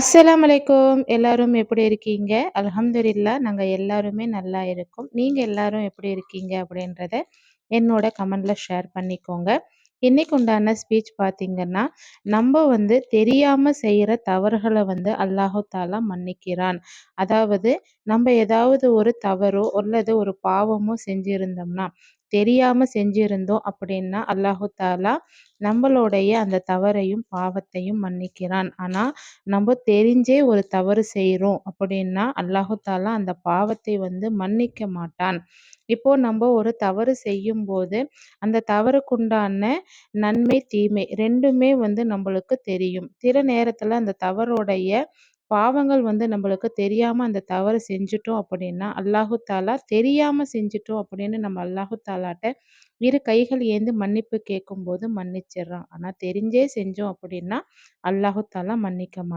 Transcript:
அஸ்ஸலாம் அலைக்கும் எல்லாரும் எப்படி இருக்கீங்க? அலமதுல்லா நாங்கள் எல்லாருமே நல்லா இருக்கோம். நீங்கள் எல்லாரும் எப்படி இருக்கீங்க அப்படின்றத என்னோட கமெண்டில் ஷேர் பண்ணிக்கோங்க. இன்னைக்கு உண்டான ஸ்பீச் பார்த்தீங்கன்னா நம்ம வந்து தெரியாமல் செய்கிற தவறுகளை வந்து அல்லாஹு தாலா மன்னிக்கிறான். அதாவது நம்ம ஏதாவது ஒரு தவறோ அல்லது ஒரு பாவமோ செஞ்சிருந்தோம்னா தெரியாம செஞ்சிருந்தோம் அப்படின்னா அல்லாஹு தாலா நம்மளுடைய அந்த தவறையும் பாவத்தையும் மன்னிக்கிறான். ஆனா நம்ம தெரிஞ்சே ஒரு தவறு செய்கிறோம் அப்படின்னா அல்லாஹு தாலா அந்த பாவத்தை வந்து மன்னிக்க மாட்டான். இப்போ நம்ம ஒரு தவறு செய்யும் போது அந்த தவறுக்குண்டான நன்மை தீமை ரெண்டுமே வந்து நம்மளுக்கு தெரியும். சில நேரத்துல அந்த தவறுடைய பாவங்கள் வந்து நம்மளுக்கு தெரியாமல் அந்த தவறு செஞ்சுட்டோம் அப்படின்னா அல்லாஹு தாலா தெரியாமல் செஞ்சுட்டோம் அப்படின்னு நம்ம அல்லாஹு தாலாட்ட இரு கைகள் ஏந்து மன்னிப்பு கேட்கும்போது மன்னிச்சிடுறான். ஆனால் தெரிஞ்சே செஞ்சோம் அப்படின்னா அல்லாஹு தாலா மன்னிக்க மாட்டான்.